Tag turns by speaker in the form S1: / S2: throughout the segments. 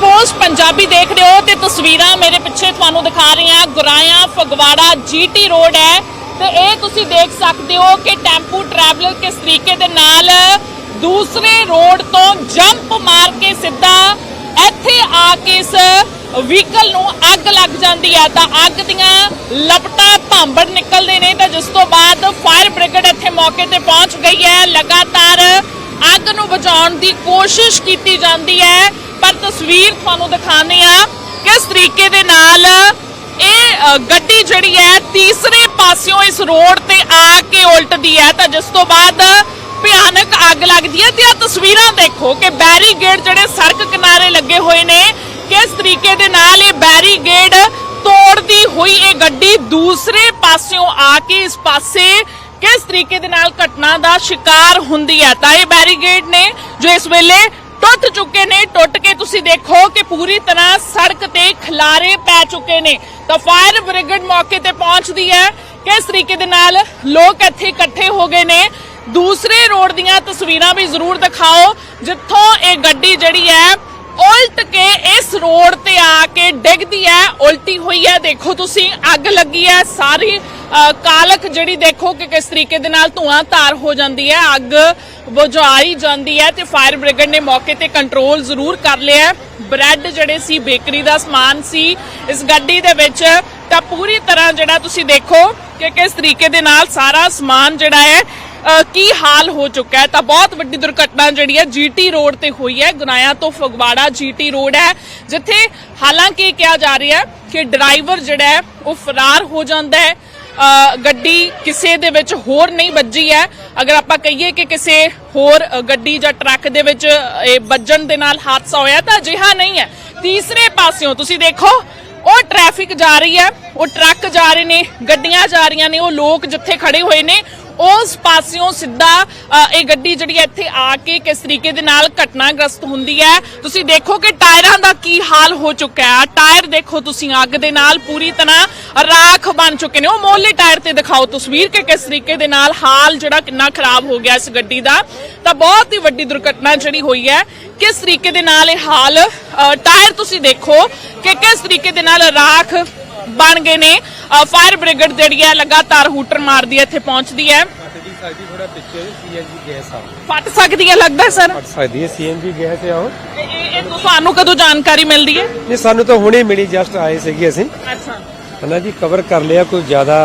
S1: Post Punjabi ਦੇਖ ਰਹੇ ਹੋ ਤੇ ਤਸਵੀਰਾਂ ਮੇਰੇ ਪਿੱਛੇ ਤੁਹਾਨੂੰ ਦਿਖਾ ਰਹੀਆਂ ਗੁਰਾਇਆ ਫਗਵਾੜਾ ਜੀਟੀ ਰੋਡ ਹੈ ਤੇ ਇਹ ਤੁਸੀਂ ਦੇਖ ਸਕਦੇ ਹੋ ਕਿ ਟੈਂਪੂ ਟਰੈਵਲਰ ਕਿਸ ਤਰੀਕੇ ਦੇ ਨਾਲ ਦੂਸਰੇ ਰੋਡ ਤੋਂ ਜੰਪ ਮਾਰ ਕੇ ਸਿੱਧਾ ਇੱਥੇ ਆ ਕੇ ਇਸ ਵਹੀਕਲ ਨੂੰ ਅੱਗ ਲੱਗ ਜਾਂਦੀ ਹੈ। ਤਾਂ ਅੱਗ ਦੀਆਂ ਲਪਟਾਂ ਭਾਂਬੜ ਨਿਕਲਦੇ ਨੇ ਤਾਂ ਜਿਸ ਤੋਂ ਬਾਅਦ ਫਾਇਰ ਬ੍ਰਿਗੇਡ ਇੱਥੇ ਮੌਕੇ ਤੇ ਪਹੁੰਚ ਗਈ ਹੈ। ਲਗਾਤਾਰ ਅੱਗ ਨੂੰ ਬਚਾਉਣ ਦੀ ਕੋਸ਼ਿਸ਼ ਕੀਤੀ ਜਾਂਦੀ ਹੈ। ਪਰ ਤਸਵੀਰ ਤੁਹਾਨੂੰ ਦਿਖਾਣੇ ਆ ਕਿਸ ਤਰੀਕੇ ਦੇ ਨਾਲ ਇਹ ਗੱਡੀ ਜਿਹੜੀ ਹੈ ਤੀਸਰੇ ਪਾਸਿਓਂ ਇਸ ਰੋਡ ਤੇ ਆ ਕੇ ਉਲਟਦੀ ਹੈ। ਤਾਂ ਜਿਸ ਤੋਂ ਬਾਅਦ ਭਿਆਨਕ ਅੱਗ ਲੱਗਦੀ ਹੈ ਤੇ ਆ ਤਸਵੀਰਾਂ ਦੇਖੋ ਕਿ ਬੈਰੀਗੇਡ ਜਿਹੜੇ ਸੜਕ ਕਿਨਾਰੇ ਲੱਗੇ ਹੋਏ ਨੇ, ਕਿਸ ਤਰੀਕੇ ਦੇ ਨਾਲ ਇਹ ਬੈਰੀਗੇਡ ਤੋੜਦੀ ਹੋਈ ਇਹ ਗੱਡੀ ਦੂਸਰੇ ਪਾਸਿਓਂ ਆ ਕੇ ਇਸ ਪਾਸੇ ਕਿਸ ਤਰੀਕੇ ਦੇ ਨਾਲ ਘਟਨਾ ਦਾ ਸ਼ਿਕਾਰ ਹੁੰਦੀ ਹੈ? ਤਾਂ ਇਹ ਬੈਰੀਗੇਡ ਨੇ ਜੋ ਇਸ ਵੇਲੇ ਟੁੱਟ ਚੁੱਕੇ ਨੇ, ਟੁੱਟ ਕੇ ਤੁਸੀਂ ਦੇਖੋ ਕਿ ਪੂਰੀ ਤਰ੍ਹਾਂ ਸੜਕ ਤੇ ਖਲਾਰੇ ਪੈ ਚੁੱਕੇ ਨੇ। ਤਾਂ ਫਾਇਰ ਬ੍ਰਿਗੇਡ ਮੌਕੇ ਤੇ ਪਹੁੰਚਦੀ ਹੈ। ਕਿਸ ਤਰੀਕੇ ਦੇ ਨਾਲ ਲੋਕ ਇੱਥੇ ਇਕੱਠੇ ਹੋ ਗਏ ਨੇ? ਦੂਸਰੇ ਰੋਡ ਦੀਆਂ ਤਸਵੀਰਾਂ ਵੀ ਜ਼ਰੂਰ ਦਿਖਾਓ, ਜਿੱਥੋਂ ਇਹ ਗੱਡੀ ਜਿਹੜੀ ਹੈ, ਉਲਟ ਕੇ ਇਸ ਰੋਡ ਤੇ ਆ ਕੇ ਡਿੱਗਦੀ ਹੈ, ਉਲਟੀ ਹੋਈ ਹੈ। ਦੇਖੋ ਤੁਸੀਂ, ਅੱਗ ਲੱਗੀ ਹੈ, ਸਾਰੀ ਕਾਲਕ ਜਿਹੜੀ ਦੇਖੋ ਕਿ ਕਿਸ ਤਰੀਕੇ ਦੇ ਨਾਲ ਧੂਆਂ ਧਾਰ ਹੋ ਜਾਂਦੀ ਹੈ, ਅੱਗ ਬੁਝਾਈ ਜਾਂਦੀ ਹੈ ਤੇ ਫਾਇਰ ਬ੍ਰਿਗੇਡ ਨੇ ਮੌਕੇ ਤੇ ਕੰਟਰੋਲ ਜ਼ਰੂਰ ਕਰ ਲਿਆ ਬ੍ਰੈਡ ਜਿਹੜੇ ਸੀ, ਬੇਕਰੀ ਦਾ ਸਮਾਨ ਸੀ, ਇਸ ਗੱਡੀ ਦੇ ਵਿੱਚ ਤਾਂ ਪੂਰੀ ਤਰ੍ਹਾਂ ਜਿਹੜਾ ਤੁਸੀਂ ਦੇਖੋ ਕਿ ਕਿਸ ਤਰੀਕੇ ਦੇ ਨਾਲ ਸਾਰਾ ਸਮਾਨ ਜਿਹੜਾ ਹੈ ਕੀ ਹਾਲ ਹੋ ਚੁੱਕਾ ਹੈ। ਤਾਂ ਬਹੁਤ ਵੱਡੀ ਦੁਰਘਟਨਾ ਜਿਹੜੀ ਹੈ, ਜੀਟੀ ਰੋਡ ਤੇ ਹੋਈ ਹੈ, ਗੁਨਾਇਆ ਤੋਂ ਫਗਵਾੜਾ ਜੀਟੀ ਰੋਡ ਹੈ, ਜਿੱਥੇ ਹਾਲਾਂਕਿ ਇਹ ਕਿਹਾ ਜਾ ਰਿਹਾ ਹੈ ਕਿ ਡਰਾਈਵਰ ਜਿਹੜਾ ਹੈ, ਉਹ ਫਰਾਰ ਹੋ ਜਾਂਦਾ ਹੈ। ਗੱਡੀ ਕਿਸੇ ਦੇ ਵਿੱਚ ਹੋਰ ਨਹੀਂ ਵੱਜੀ ਹੈ। ਅਗਰ ਆਪਾਂ ਕਹੀਏ ਕਿ ਕਿਸੇ ਹੋਰ ਗੱਡੀ ਜਾਂ ਟਰੱਕ ਦੇ ਵਿੱਚ ਇਹ ਵੱਜਣ ਦੇ ਨਾਲ ਹਾਦਸਾ ਹੋਇਆ ਤਾਂ ਅਜਿਹਾ ਨਹੀਂ ਹੈ। ਤੀਸਰੇ ਪਾਸਿਓਂ ਤੁਸੀਂ ਦੇਖੋ, ਉਹ ਟ੍ਰੈਫਿਕ ਜਾ ਰਹੀ ਹੈ, ਉਹ ਟਰੱਕ ਜਾ ਰਹੇ ਨੇ, ਗੱਡੀਆਂ ਜਾ ਰਹੀਆਂ ਨੇ, ਉਹ ਲੋਕ ਜਿੱਥੇ ਖੜੇ ਹੋਏ ਨੇ ਉਸ ਪਾਸਿਓਂ ਸਿੱਧਾ ਇਹ ਗੱਡੀ ਜਿਹੜੀ ਹੈ ਇੱਥੇ ਆ ਕੇ ਕਿਸ ਤਰੀਕੇ ਦੇ ਨਾਲ ਘਟਨਾਗ੍ਰਸਤ ਹੁੰਦੀ ਹੈ। ਤੁਸੀਂ ਦੇਖੋ ਕਿ ਟਾਇਰਾਂ ਦਾ ਕੀ ਹਾਲ ਹੋ ਚੁੱਕਾ ਹੈ। ਟਾਇਰ ਦੇਖੋ ਤੁਸੀਂ ਅੱਗ ਦੇ ਨਾਲ ਪੂਰੀ ਤਰ੍ਹਾਂ ਰਾਖ ਬਣ ਚੁੱਕੇ ਨੇ। ਉਹ ਮੋਹਲੇ ਟਾਇਰ ਤੇ ਦਿਖਾਓ ਤਸਵੀਰ ਕਿ ਕਿਸ ਤਰੀਕੇ ਦੇ ਨਾਲ ਹਾਲ ਜਿਹੜਾ ਕਿੰਨਾ ਖਰਾਬ ਹੋ ਗਿਆ ਇਸ ਗੱਡੀ ਦਾ। ਤਾਂ ਬਹੁਤ ਹੀ ਵੱਡੀ ਦੁਰਘਟਨਾ ਜਿਹੜੀ ਹੋਈ ਹੈ। ਕਿਸ ਤਰੀਕੇ ਦੇ ਨਾਲ ਇਹ ਹਾਲ ਅ, ਟਾਇਰ ਤੁਸੀਂ ਦੇਖੋ ਕਿ ਕਿਸ ਤਰੀਕੇ ਦੇ ਨਾਲ ਰਾਖ ਬਣ ਗਏ ਨੇ। ਫਾਇਰ ਬ੍ਰਿਗੇਡ ਜਿਹੜੀ ਹੈ ਲਗਾਤਾਰ ਹੂਟਰ ਮਾਰਦੀ ਹੈ ਇੱਥੇ ਪਹੁੰਚਦੀ ਹੈ। ਫਟ ਸਕਦੀ ਹੈ ਲੱਗਦਾ ਹੈ ਸਰ?
S2: ਫਟ ਸਕਦੀ ਹੈ ਸੀਐਨਜੀ ਗੈਸ ਆ ਉਹ।
S1: ਇਹ ਇਹ ਤੁਹਾਨੂੰ ਕਦੋਂ ਜਾਣਕਾਰੀ ਮਿਲਦੀ ਹੈ?
S2: ਨਹੀਂ ਸਾਨੂੰ ਤਾਂ ਹੁਣੇ ਮਿਲੀ ਜਸਟ ਆਏ ਸੀਗੇ ਅਸੀਂ।
S1: ਅੱਛਾ।
S2: ਹਨਾ ਜੀ ਕਵਰ ਕਰ ਲਿਆ ਕੋਈ ਜ਼ਿਆਦਾ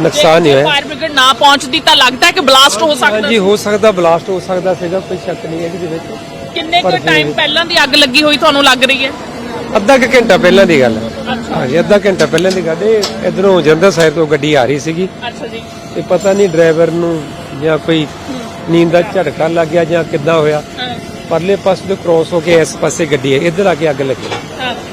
S2: ਨੁਕਸਾਨ ਨਹੀਂ ਹੋਇਆ।
S1: ਫਾਇਰ ਬ੍ਰਿਗੇਡ ਨਾ ਪਹੁੰਚਦੀ ਤਾਂ ਲੱਗਦਾ ਹੈ ਕਿ ਬਲਾਸਟ ਹੋ ਸਕਦਾ
S2: ਹਾਂਜੀ ਹੋ ਸਕਦਾ ਬਲਾਸਟ ਹੋ ਸਕਦਾ ਸੀਗਾ ਕੋਈ ਸ਼ੱਕ ਨਹੀਂ ਹੈ ਇਹਦੇ ਵਿੱਚ।
S1: ਕਿੰਨੇ ਕੁ ਟਾਈਮ ਪਹਿਲਾਂ ਦੀ ਅੱਗ ਲੱਗੀ ਹੋਈ ਤੁਹਾਨੂੰ ਲੱਗ ਰਹੀ ਹੈ?
S2: ਅੱਧਾ ਕੁ ਘੰਟਾ ਪਹਿਲਾਂ ਦੀ ਗੱਲ ਹੈ। ਹਾਂਜੀ ਅੱਧਾ ਘੰਟਾ ਪਹਿਲਾਂ ਦੀ ਗੱਲ ਇਧਰੋਂ ਜੰਦਰ ਸਾਈਡ ਤੋਂ ਗੱਡੀ ਆ ਰਹੀ ਸੀਗੀ।
S1: ਅੱਛਾ ਜੀ।
S2: ਤੇ ਪਤਾ ਨਹੀਂ ਡਰਾਈਵਰ ਨੂੰ ਜਾਂ ਕੋਈ ਨੀਂਦ ਦਾ ਝਟਕਾ ਲੱਗ ਗਿਆ ਜਾਂ ਕਿੱਦਾਂ ਹੋਇਆ। ਪਰਲੇ ਪਾਸੇ ਤੋਂ ਕ੍ਰੋਸ ਹੋ ਕੇ ਇਸ ਪਾਸੇ ਗੱਡੀ ਹੈ ਇੱਧਰ ਆ ਕੇ ਅੱਗ ਲੱਗੀ।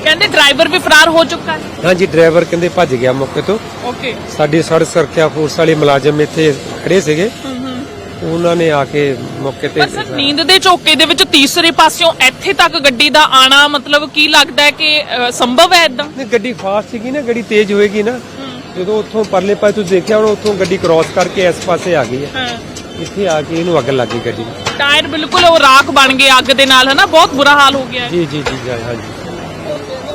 S1: ਕਹਿੰਦੇ ਡਰਾਈਵਰ ਵੀ ਫਰਾਰ ਹੋ ਚੁੱਕਾ ਹੈ
S2: ਹਾਂਜੀ ਡਰਾਈਵਰ ਕਹਿੰਦੇ ਭੱਜ ਗਿਆ ਮੌਕੇ ਤੋਂ।
S1: ਓਕੇ।
S2: ਸਾਡੀ ਸੜਕ ਸੁਰੱਖਿਆ ਫੋਰਸ ਵਾਲੇ ਮੁਲਾਜ਼ਮ ਇੱਥੇ ਖੜੇ ਸੀਗੇ। ਉਹਨਾਂ ਨੇ ਆ ਕੇ ਮੌਕੇ ਤੇ
S1: ਪਰ ਸਰ ਨੀਂਦ ਦੇ ਝੋਕੇ ਦੇ ਵਿੱਚ ਤੀਸਰੇ ਪਾਸਿਓਂ ਇੱਥੇ ਤੱਕ ਗੱਡੀ ਦਾ ਆਣਾ ਮਤਲਬ ਕੀ ਲੱਗਦਾ ਹੈ ਕਿ ਅ, ਸੰਭਵ ਹੈ ਇਦਾਂ?
S2: ਨਹੀਂ ਗੱਡੀ ਫਾਸਟ ਸੀਗੀ ਨਾ ਗੱਡੀ ਤੇਜ਼ ਹੋਏਗੀ ਨਾ। ਜਦੋਂ ਉੱਥੋਂ ਪਰਲੇ ਪਾਸੇ ਤੋਂ ਦੇਖਿਆ ਹੁਣ ਉੱਥੋਂ ਗੱਡੀ ਕ੍ਰਾਸ ਕਰਕੇ ਇਸ ਪਾਸੇ ਆ ਗਈ ਹੈ।
S1: ਹਾਂ।
S2: ਇੱਥੇ ਆ ਕੇ ਇਹਨੂੰ ਅੱਗ ਲੱਗ ਗਈ ਗੱਡੀ। ਨੂੰ।
S1: ਟਾਇਰ ਬਿਲਕੁਲ ਉਹ ਰਾਖ ਬਣ ਗਏ ਅੱਗ ਦੇ ਨਾਲ ਹਨਾ? ਬਹੁਤ ਬੁਰਾ ਹਾਲ ਹੋ ਗਿਆ ਹੈ।
S2: ਜੀ ਜੀ ਜੀ ਜੀ, ਹਾਂਜੀ।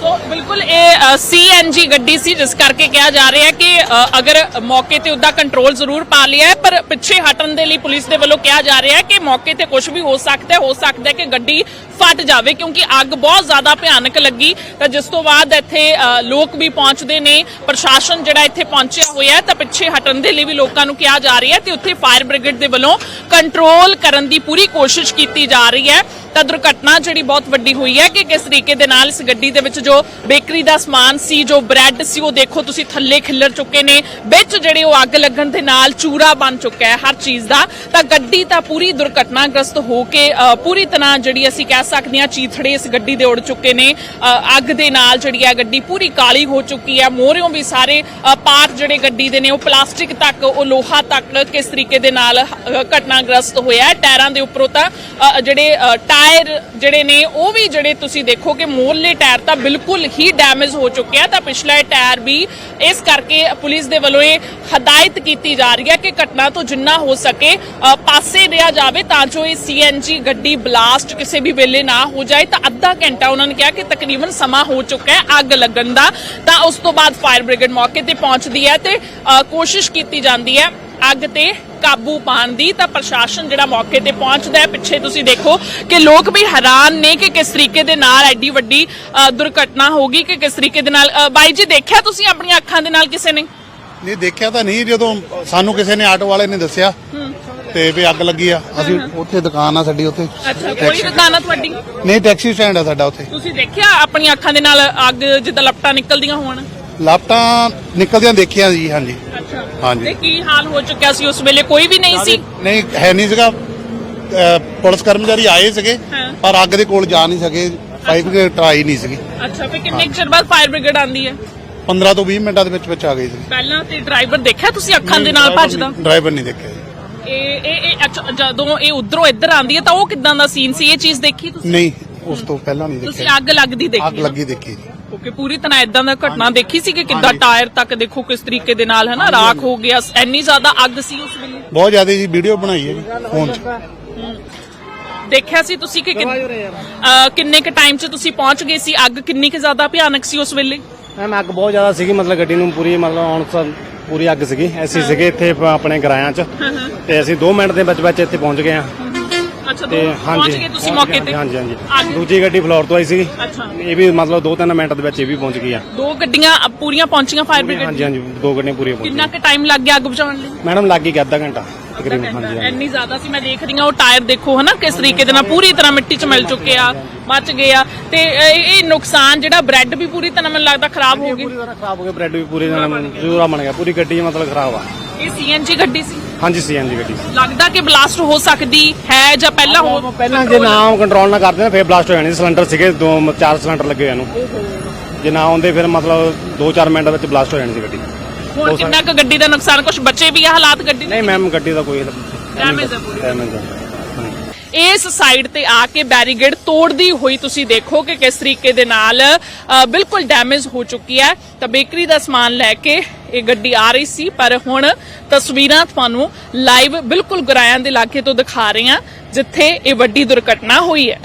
S1: ਸੋ ਬਿਲਕੁਲ ਇਹ ਸੀਐਨਜੀ ਗੱਡੀ ਸੀ ਜਿਸ ਕਰਕੇ ਕਿਹਾ ਜਾ ਰਿਹਾ ਕਿ ਅ, ਅਗਰ ਮੌਕੇ ਤੇ ਉਹਦਾ ਕੰਟਰੋਲ ਜ਼ਰੂਰ ਪਾ ਲਿਆ ਹੈ ਪਰ ਪਿੱਛੇ ਹਟਣ ਦੇ ਲਈ ਪੁਲਿਸ ਦੇ ਵੱਲੋਂ ਕਿਹਾ ਜਾ ਰਿਹਾ ਹੈ ਕਿ ਮੌਕੇ ਤੇ ਕੁਝ ਵੀ ਹੋ ਸਕਦਾ ਹੈ ਹੋ ਸਕਦਾ ਹੈ ਕਿ ਗੱਡੀ ਫਟ ਜਾਵੇ ਕਿਉਂਕਿ ਅੱਗ ਬਹੁਤ ਜ਼ਿਆਦਾ ਭਿਆਨਕ ਲੱਗੀ। ਤਾਂ ਜਿਸ ਤੋਂ ਬਾਅਦ ਇੱਥੇ ਅ, ਲੋਕ ਵੀ ਪਹੁੰਚਦੇ ਨੇ ਪ੍ਰਸ਼ਾਸਨ ਜਿਹੜਾ ਇੱਥੇ ਪਹੁੰਚਿਆ ਹੋਇਆ ਹੈ ਤਾਂ ਪਿੱਛੇ ਹਟਣ ਦੇ ਲਈ ਵੀ ਲੋਕਾਂ ਨੂੰ ਕਿਹਾ ਜਾ ਰਿਹਾ ਹੈ ਤੇ ਉੱਥੇ ਫਾਇਰ ਬ੍ਰਿਗੇਡ ਦੇ ਵੱਲੋਂ ਕੰਟਰੋਲ ਕਰਨ ਦੀ ਪੂਰੀ ਕੋਸ਼ਿਸ਼ ਕੀਤੀ ਜਾ ਰਹੀ ਹੈ। ਤਾਂ ਦੁਰਘਟਨਾ ਜਿਹੜੀ ਬਹੁਤ ਵੱਡੀ ਹੋਈ ਹੈ ਕਿ ਕਿਸ ਤਰੀਕੇ ਦੇ ਨਾਲ ਇਸ ਗੱਡੀ ਦੇ ਵਿੱਚ ਜੋ ਬੇਕਰੀ ਦਾ ਸਮਾਨ ਸੀ ਜੋ ਬ੍ਰੈਡ ਸੀ ਉਹ ਦੇਖੋ ਤੁਸੀਂ ਥੱਲੇ ਖਿੱਲਰ ਚੁੱਕੇ ਨੇ ਵਿੱਚ ਜਿਹੜੇ ਉਹ ਅੱਗ ਲੱਗਣ ਦੇ ਨਾਲ ਚੂਰਾ ਬਣ ਚੁੱਕਾ ਹੈ ਹਰ ਚੀਜ਼ ਦਾ। ਤਾਂ ਗੱਡੀ ਤਾਂ ਪੂਰੀ ਦੁਰਘਟਨਾਗ੍ਰਸਤ ਹੋ ਕੇ ਪੂਰੀ ਤਰ੍ਹਾਂ ਜਿਹੜੀ ਅਸੀਂ ਕਹਿ ਸਕਦੇ ਹਾਂ ਚੀਥੜੇ ਇਸ ਗੱਡੀ ਦੇ ਉੜ ਚੁੱਕੇ ਨੇ। ਅੱਗ ਦੇ ਨਾਲ ਜਿਹੜੀ ਹੈ ਗੱਡੀ ਪੂਰੀ ਕਾਲੀ ਹੋ ਚੁੱਕੀ ਹੈ। ਮੋਹਰਿਓਂ ਵੀ ਸਾਰੇ ਅ, ਪਾਰਟ ਜਿਹੜੇ ਗੱਡੀ ਦੇ ਨੇ ਉਹ ਪਲਾਸਟਿਕ ਤੱਕ ਉਹ ਲੋਹਾ ਤੱਕ ਕਿਸ ਤਰੀਕੇ ਦੇ ਨਾਲ ਘਟਨਾਗ੍ਰਸਤ ਹੋਇਆ ਹੈ। ਟਾਇਰਾਂ ਦੇ ਉੱਪਰੋਂ ਤਾਂ ਜਿਹੜੇ ਟਾਇਰ ਟਾਇਰ ਜਿਹੜੇ ਨੇ, ਉਹ ਵੀ ਜਿਹੜੇ ਤੁਸੀਂ ਦੇਖੋ ਕਿ ਮੋਰਲੇ ਟਾਇਰ ਤਾਂ ਬਿਲਕੁਲ ਹੀ ਡੈਮੇਜ ਹੋ ਚੁੱਕਿਆ ਤਾਂ ਪਿਛਲਾ ਟਾਇਰ ਵੀ ਇਸ ਕਰਕੇ ਪੁਲਿਸ ਦੇ ਵੱਲੋਂ ਇਹ ਹਦਾਇਤ ਕੀਤੀ ਜਾ ਰਹੀ ਹੈ ਕਿ ਘਟਨਾ ਤੋਂ ਜਿੰਨਾ ਹੋ ਸਕੇ ਪਾਸੇ ਰਿਹਾ ਜਾਵੇ ਤਾਂ ਜੋ ਇਹ ਸੀਐਨਜੀ ਗੱਡੀ ਬਲਾਸਟ ਕਿਸੇ ਵੀ ਵੇਲੇ ਨਾ ਹੋ ਜਾਏ। ਤਾਂ ਅੱਧਾ ਘੰਟਾ ਉਹਨਾਂ ਨੇ ਕਿਹਾ ਕਿ ਤਕਰੀਬਨ ਸਮਾਂ ਹੋ ਚੁੱਕਾ ਹੈ ਅੱਗ ਲੱਗਣ ਦਾ। ਤਾਂ ਉਸ ਤੋਂ ਬਾਅਦ ਫਾਇਰ ਬ੍ਰਿਗੇਡ ਮੌਕੇ ਤੇ ਪਹੁੰਚਦੀ ਹੈ ਤੇ ਕੋਸ਼ਿਸ਼ ਕੀਤੀ ਜਾਂਦੀ ਹੈ। ਅੱਗ ਤੇ ਕਾਬੂ ਪਾਉਣ ਦੀ ਤਾਂ ਪ੍ਰਸ਼ਾਸਨ ਜਿਹੜਾ ਮੌਕੇ ਤੇ ਪਹੁੰਚਦਾ ਹੈ ਪਿੱਛੇ ਤੁਸੀਂ ਦੇਖੋ ਕਿ ਲੋਕ ਵੀ ਹੈਰਾਨ ਨੇ ਕਿ ਕਿਸ ਤਰੀਕੇ ਦੇ ਨਾਲ ਐਡੀ ਵੱਡੀ ਦੁਰਘਟਨਾ ਹੋ ਗਈ ਕਿ ਕਿਸ ਤਰੀਕੇ ਦੇ ਨਾਲ ਬਾਈ ਜੀ ਦੇਖਿਆ ਤੁਸੀਂ ਆਪਣੀਆਂ ਅੱਖਾਂ ਦੇ ਨਾਲ ਕਿਸੇ ਨੇ?
S3: ਨਹੀਂ ਦੇਖਿਆ ਤਾਂ ਨਹੀਂ ਜਦੋਂ ਸਾਨੂੰ ਕਿਸੇ ਨੇ ਆਟੋ ਵਾਲੇ ਨੇ ਦੱਸਿਆ ਤੇ ਵੀ ਅੱਗ ਲੱਗੀ ਆ ਅਸੀਂ ਉੱਥੇ ਦੁਕਾਨ ਆ ਸਾਡੀ ਉੱਥੇ।
S1: ਅੱਛਾ ਕੋਈ ਦੁਕਾਨ ਆ ਤੁਹਾਡੀ?
S3: ਨਹੀਂ ਟੈਕਸੀ ਸਟੈਂਡ ਆ ਸਾਡਾ ਉੱਥੇ।
S1: ਤੁਸੀਂ ਦੇਖਿਆ ਆਪਣੀਆਂ ਅੱਖਾਂ ਦੇ ਨਾਲ ਅੱਗ ਜਿੱਦਾਂ ਲਪਟਾਂ ਨਿਕਲਦੀਆਂ ਹੋਣ?
S3: ਲਾਪਟਾਂ ਨਿਕਲਦਿਆਂ ਦੇਖਿਆ ਜੀ ਹਾਂਜੀ।
S1: ਅੱਛਾ
S3: ਹਾਂਜੀ।
S1: ਤੇ ਕੀ ਹਾਲ ਹੋ ਚੁੱਕਿਆ ਸੀ ਉਸ ਵੇਲੇ? ਕੋਈ ਵੀ ਨਹੀਂ ਸੀ।
S3: ਨਹੀਂ ਹੈ ਨਹੀਂ ਸੀਗਾ। ਅਹ ਪੁਲਿਸ ਕਰਮਚਾਰੀ ਆਏ ਸੀਗੇ
S1: ਹਾਂ।
S3: ਪਰ ਅੱਗ ਦੇ ਕੋਲ ਜਾ ਨਹੀਂ ਸਕੇ। ਫਾਈਵ ਕੇ ਟਰਾਈ ਨਹੀਂ ਸੀਗੀ।
S1: ਅੱਛਾ ਫਿਰ ਕਿੰਨੇ ਕੁ ਚਿਰ ਬਾਅਦ ਫਾਇਰ ਬ੍ਰਿਗੇਡ ਆਂਦੀ ਹੈ?
S3: 15 ਤੋਂ 20 ਮਿੰਟਾਂ ਦੇ ਵਿੱਚ ਵਿੱਚ ਆ ਗਈ ਸੀ।
S1: ਪਹਿਲਾਂ ਤੇ ਡਰਾਈਵਰ ਦੇਖਿਆ ਤੁਸੀਂ ਅੱਖਾਂ ਦੇ ਨਾਲ ਭੱਜਦਾ?
S3: ਡਰਾਈਵਰ ਨਹੀਂ ਦੇਖਿਆ ਜੀ।
S1: ਇਹ ਇਹ ਇਹ ਅੱਛਾ ਜਦੋਂ ਇਹ ਉਧਰੋਂ ਇੱਧਰ ਆਂਦੀ ਹੈ ਤਾਂ ਉਹ ਕਿਦਾਂ ਦਾ ਸੀਨ ਸੀ? ਇਹ ਚੀਜ਼ ਦੇਖੀ ਤੁਸੀਂ?
S3: ਨਹੀਂ ਉਸ ਤੋਂ ਪਹਿਲਾਂ ਨਹੀਂ
S1: ਤੁਸੀਂ
S3: ਦੇਖਿਆ
S1: ਅੱਗ ਲੱਗਦੀ ਦੇਖੀ
S3: ਅੱਗ ਲੱਗੀ ਦੇਖੀ ਜੀ।
S1: ਓਕੇ ਪੂਰੀ ਤਰ੍ਹਾਂ ਇਦਾਂ ਦਾ ਘਟਨਾ ਦੇਖੀ ਸੀ ਕਿ ਕਿੱਦਾਂ। ਟਾਇਰ ਤੱਕ ਦੇਖੋ ਕਿਸ ਤਰੀਕੇ ਦੇ ਨਾਲ ਹੈ ਨਾ ਰਾਖ ਹੋ ਗਿਆ ਇੰਨੀ ਜ਼ਿਆਦਾ ਅੱਗ ਸੀ ਉਸ ਵੇਲੇ।
S3: ਬਹੁਤ ਜ਼ਿਆਦਾ ਜੀ ਵੀਡੀਓ ਬਣਾਈ ਹੈ ਜੀ ਫੋਨ 'ਚ।
S1: ਦੇਖਿਆ ਸੀ ਤੁਸੀਂ ਕਿ ਕਿੰਨ- ਅਹ ਕਿੰਨੇ ਕ ਟਾਈਮ 'ਚ ਤੁਸੀਂ ਪਹੁੰਚ ਗਏ ਸੀ? ਅੱਗ ਕਿੰਨੀ ਕੁ ਜ਼ਿਆਦਾ ਭਿਆਨਕ ਸੀ ਉਸ ਵੇਲੇ?
S4: ਮੈਮ ਅੱਗ ਬਹੁਤ ਜ਼ਿਆਦਾ ਸੀਗੀ ਮਤਲਬ ਗੱਡੀ ਨੂੰ ਪੂਰੀ ਮਤਲਬ ਆਉਣ ਤੋਂ ਪੂਰੀ ਅੱਗ ਸੀਗੀ। ਅਸੀਂ ਸੀਗੇ ਇੱਥੇ ਪ- ਆਪਣੇ ਗਰਾਇਆਂ 'ਚ। ਤੇ ਅਸੀਂ 2 ਮਿੰਟ ਦੇ ਵਿੱਚ ਵਿੱਚ ਇੱਥੇ ਪਹੁੰਚ ਗਏ ਆ
S1: ਅੱਛਾ
S4: ਤੇ
S1: ਪਹੁੰਚ ਗਏ ਤੁਸੀਂ ਮੌਕੇ ਤੇ?
S4: ਹਾਂਜੀ ਹਾਂਜੀ। ਦੂਜੀ ਗੱਡੀ ਫਲੋਰ ਤੋਂ ਆਈ ਸੀਗੀ।
S1: ਅੱਛਾ।
S4: ਇਹ ਵੀ ਮਤਲਬ 2-3 ਮਿੰਟ ਦੇ ਵਿੱਚ ਇਹ ਵੀ ਪਹੁੰਚ ਗਈ ਆ।
S1: ਦੋ ਗੱਡੀਆਂ ਪੂਰੀਆਂ ਪਹੁੰਚੀਆਂ ਫਾਇਰ ਬ੍ਰਿਗੇਡ
S4: ਹਾਂਜੀ ਹਾਂਜੀ ਦੋ ਗੱਡੀਆਂ ਪੂਰੀਆਂ
S1: ਕਿੰਨਾ ਕੁ ਟਾਈਮ ਲੱਗ ਗਿਆ ਅੱਗ ਬੁਝਾਉਣ ਲਈ?
S4: ਮੈਡਮ ਲੱਗ ਗਈ ਅੱਧਾ ਘੰਟਾ ਤਕਰੀਬਨ ਹਾਂਜੀ
S1: ਇੰਨੀ ਜ਼ਿਆਦਾ ਸੀ ਮੈਂ ਦੇਖ ਰਹੀ ਹਾਂ ਉਹ ਟਾਇਰ ਦੇਖੋ ਹਨਾ ਕਿਸ ਤਰੀਕੇ ਦੇ ਨਾਲ ਪੂਰੀ ਤਰ੍ਹਾਂ ਮਿੱਟੀ 'ਚ ਮਿਲ ਚੁੱਕੇ ਆ ਮੱਚ ਗਏ ਆ। ਤੇ ਇਹ ਇਹ ਨੁਕਸਾਨ ਜਿਹੜਾ ਬ੍ਰੈਡ ਵੀ ਪੂਰੀ ਤਰ੍ਹਾਂ ਮੈਨੂੰ ਲੱਗਦਾ ਖਰਾਬ ਹੋ ਗਈ।
S4: ਪੂਰੀ ਤਰ੍ਹਾਂ ਖਰਾਬ ਹੋ ਗਿਆ ਬ੍ਰੈਡ ਵੀ ਪੂਰੀ ਤਰ੍ਹਾਂ ਜੂਰਾ ਬਣ ਗਿਆ ਪੂਰੀ ਗੱਡੀ ਮਤਲਬ ਖਰਾਬ ਆ।
S1: ਇਹ ਸੀਐਨਜੀ ਗੱਡੀ ਸੀ।
S4: ਹਾਂਜੀ ਸੀਐਨਜੀ ਗੱਡੀ।
S1: ਲੱਗਦਾ ਕਿ ਬਲਾਸਟ ਹੋ ਸਕਦੀ ਹੈ ਜਾਂ ਪਹਿਲਾਂ ਹੋ
S4: ਪਹਿਲਾਂ ਜੇ ਨਾ ਕੰਟਰੋਲ ਨਾ ਕਰਦੇ ਨਾ ਫਿਰ ਬਲਾਸਟ ਹੋ ਜਾਣੀ ਸਿਲੰਡਰ ਸੀਗੇ ਦੋ ਚਾਰ ਸਿਲੰਡਰ ਲੱਗੇ ਹੋਏ ਨੂੰ। ਜੇ ਨਾ ਆਉਂਦੇ ਫਿਰ ਮਤਲਬ 2-4 ਮਿੰਟ ਵਿੱਚ ਬਲਾਸਟ ਹੋ ਜਾਣੀ ਸੀ ਗੱਡੀ।
S1: ਹੁਣ ਕਿੰਨਾ ਕੁ ਗੱਡੀ ਦਾ ਨੁਕਸਾਨ? ਕੁਝ ਬਚੇ ਵੀ ਆ ਹਾਲਾਤ ਗੱਡੀ ਦੇ
S4: ਨਹੀਂ ਮੈਮ ਗੱਡੀ ਦਾ ਕੋਈ
S1: ਪੂਰੀ।
S4: ਡੈਮੇਜ
S1: ਇਸ ਸਾਈਡ ਤੇ ਆ ਕੇ ਬੈਰੀਗੇਡ ਤੋੜਦੀ ਹੋਈ ਤੁਸੀਂ ਦੇਖੋ ਕਿ ਕਿਸ ਤਰੀਕੇ ਦੇ ਨਾਲ ਬਿਲਕੁਲ ਡੈਮੇਜ ਹੋ ਚੁੱਕੀ ਹੈ। ਤਾਂ ਬੇਕਰੀ ਦਾ ਸਮਾਨ ਲੈ ਕੇ ਇਹ ਗੱਡੀ ਆ ਰਹੀ ਸੀ, ਪਰ ਹੁਣ ਤਸਵੀਰਾਂ ਤੁਹਾਨੂੰ ਲਾਈਵ ਬਿਲਕੁਲ ਗਰਾਇਆਂ ਦੇ ਇਲਾਕੇ ਤੋਂ ਦਿਖਾ ਰਹੇ ਹਾਂ, ਜਿੱਥੇ ਇਹ ਵੱਡੀ ਦੁਰਘਟਨਾ ਹੋਈ ਹੈ।